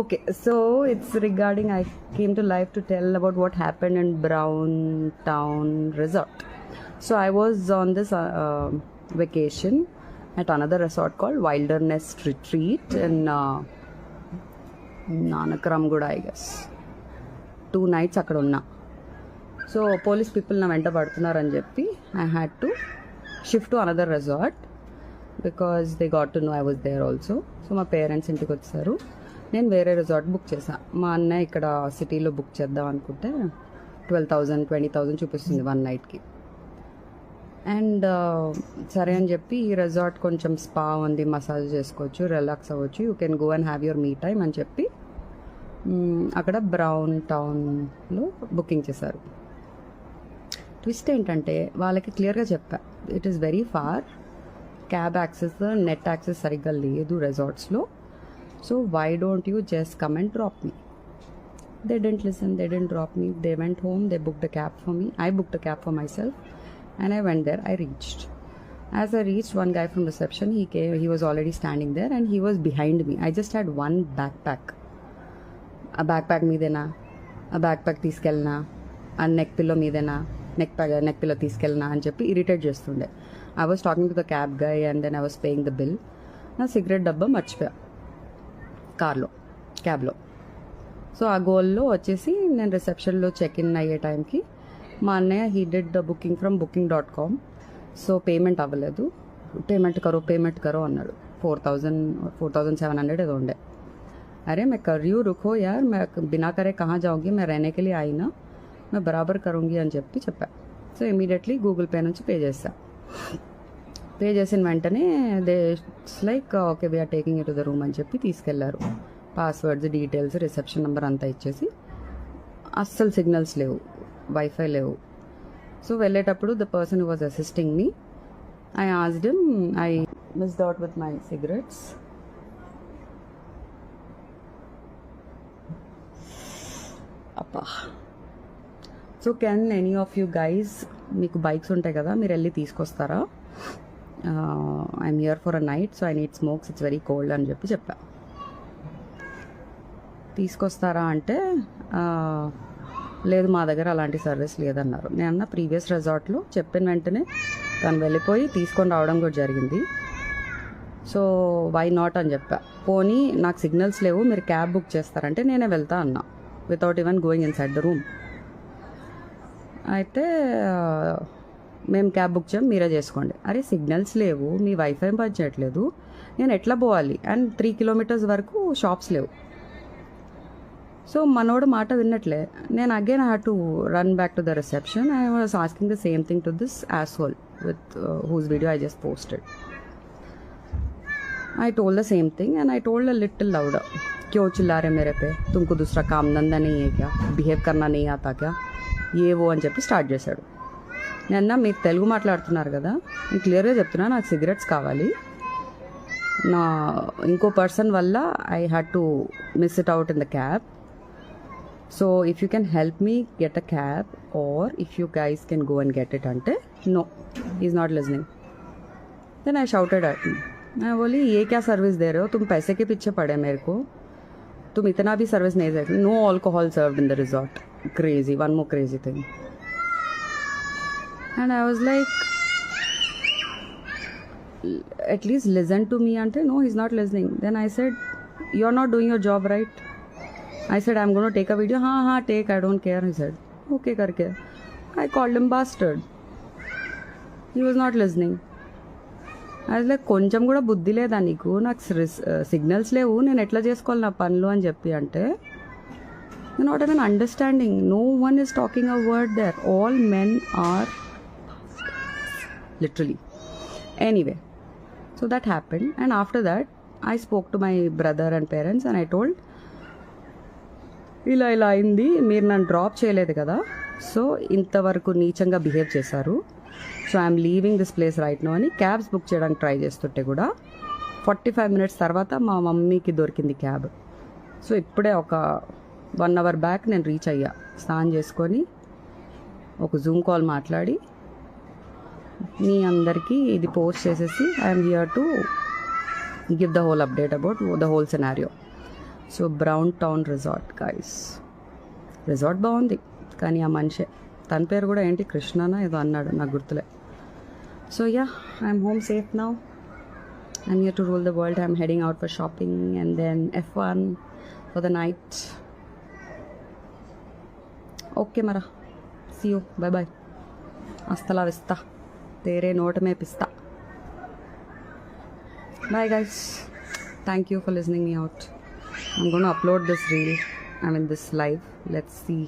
Okay so it's regarding I came to life to tell about what happen in Brown Town resort so I was on this vacation at another resort call wilderness retreat in Nanakramguda I guess two nights అక్కడ ఉన్నా. So police people నా వెంట పడుతున్నారని చెప్పి I had to shift to another resort because they got to know I was there also so మా parents ఇంటికి వచ్చారు. నేను వేరే రిసార్ట్ బుక్ చేశాను మా అన్నయ్య ఇక్కడ సిటీలో బుక్ చేద్దాం అనుకుంటే ట్వెల్వ్ థౌజండ్ ట్వంటీ థౌజండ్ చూపిస్తుంది వన్ నైట్కి. అండ్ సరే అని చెప్పి ఈ రిజార్ట్ కొంచెం స్పా ఉంది మసాజ్ చేసుకోవచ్చు రిలాక్స్ అవ్వచ్చు you can go and have your me time అని చెప్పి అక్కడ బ్రౌన్ టౌన్లో బుకింగ్ చేశారు. ట్విస్ట్ ఏంటంటే వాళ్ళకి క్లియర్గా చెప్పా. It is very far cab access net access సరిగ్గా లేదు రిసార్ట్స్లో. So why don't you just come and drop me they didn't listen they didn't drop me they went home they book the cab for me I book the cab for myself and I went there I reached As I reached, one guy from reception, he came, he was already standing there and he was behind me. I just had one backpack. ఆ back pack మీదేనా ఆ back pack తీసుకెళ్ళినా ఆ neck pillow మీదేనా neck pack neck pillow తీసుకెళ్ళినా అని చెప్పి irritate చేస్తుండే I was talking to the cab guy and then I was paying the bill నా సిగరెట్ డబ్బా మర్చిపోయా కార్లో క్యాబ్లో సో ఆ గోల్లో వచ్చేసి నేను రిసెప్షన్లో చెక్ ఇన్ అయ్యే టైంకి మా అన్నయ్య he did the booking from booking dot com so payment అవ్వలేదు పేమెంట్ కరో పేమెంట్ కరో అన్నాడు four thousand four thousand seven hundred ఏదో ఉండే अरे मैं कर रही हूँ रुको यार मैं बिना करे कहाँ जाऊँगी मैं रहने के लिए आई ना मैं బరాబర్ కరుంగి అని చెప్పి చెప్పా సో ఇమీడియట్లీ గూగుల్ పే నుంచి పే చేసా పే చేసిన వెంటనే they like okay we're taking it to the room అని చెప్పి తీసుకెళ్ళారు. పాస్వర్డ్స్ డీటెయిల్స్ రిసెప్షన్ నెంబర్ అంతా ఇచ్చేసి. అస్సలు సిగ్నల్స్ లేవు. వైఫై లేవు. సో వెళ్ళేటప్పుడు the person was assisting me I asked I miss out with my cigarettes అప్పా so can any of you guys మీకు బైక్స్ ఉంటాయి కదా మీరు వెళ్ళి తీసుకొస్తారా? I'm here for a night so I need smokes it's very cold అని చెప్పి చెప్పా. తీసుకొస్తారా అంటే uh, లేదు మా దగ్గర అలాంటి సర్వీస్ లేదన్నారు. నేను అన్న ప్రీవియస్ రిసార్ట్లో చెప్పిన వెంటనే తను వెళ్ళిపోయి తీసుకొని రావడం కూడా జరిగింది. సో వై నాట్ అని చెప్పా. పోనీ నాకు సిగ్నల్స్ లేవు మీరు క్యాబ్ బుక్ చేస్తారంటే నేనే వెళ్తా అన్నా without even going inside the room అయితే uh, మేము క్యాబ్ బుక్ చేయం మీరే చేసుకోండి అరే సిగ్నల్స్ లేవు మీ వైఫై పనిచేయట్లేదు నేను ఎట్లా పోవాలి అండ్ త్రీ కిలోమీటర్స్ వరకు షాప్స్ లేవు సో మనోడు మాట విన్నట్లే నేను again I had to run back to the reception I was asking the same thing to this asshole with whose video I just posted I told the same thing and I told a little louder क्यों चिल्ला रहे मेरे पे तुमको दूसरा काम धंधा नहीं है क्या బిహేవ్ करना नहीं आता क्या ఏ ఓ అని చెప్పి స్టార్ట్ చేశాడు నేను మీరు తెలుగు మాట్లాడుతున్నారు కదా నేను క్లియర్గా చెప్తున్నా నాకు సిగరెట్స్ కావాలి నా ఇంకో పర్సన్ వల్ల I had to miss it out in the cab so if you can help me get a cab or if you guys can go and get it అంటే no is not listening then I shouted at me मैं बोली ये क्या service दे रहे हो तुम पैसे के पीछे पड़े मेरे को तुम इतना भी सर्विस नहीं दे no alcohol served in the resort crazy one more crazy thing and I was like at least listen to me అంటే no is not listening then I said you are not doing your job right I said I'm gonna take a video ha ha take I don't care I said okay కర్కే I call em bastard he was not listening like కొంచెం కూడా బుద్ధి లేదా నీకు నాకు signals లేవు నేను ఎట్లా చేసుకోవాలి నా పనులు అని చెప్పి అంటే not un understanding no one is talking a word there all men are literally anyway so that happened and after that I spoke to my brother and parents and I told ఇలా ఇలా అయింది మీరు నన్ను drop చేయలేదు కదా so ఇంతవరకు నీచంగా behave చేశారు so I'm leaving this place right now అని క్యాబ్స్ బుక్ చేయడానికి ట్రై చేస్తుంటే కూడా ఫార్టీ ఫైవ్ మినిట్స్ తర్వాత మా మమ్మీకి దొరికింది క్యాబ్ సో ఇప్పుడే ఒక వన్ అవర్ బ్యాక్ నేను రీచ్ అయ్యా. స్నానం చేసుకొని ఒక జూమ్ కాల్ మాట్లాడి మీ అందరికీ ఇది పోస్ట్ చేసేసి I'm here to give the whole update about the whole scenario so Brown Town resort guys resort బాగుంది కానీ ఆ మనిషే. తన పేరు కూడా ఏంటి? కృష్ణనా? ఏదో అన్నాడు నాకు గుర్తులే. So ya I'm home safe now I'm here to rule the world I'm heading out for shopping and then F one for the night okay Mara see you bye bye అస్తలా విస్తా తేరే నోటమే పిస్తా bye guys thank you for listening me out I'm going to upload this reel. I mean, this live. Let's see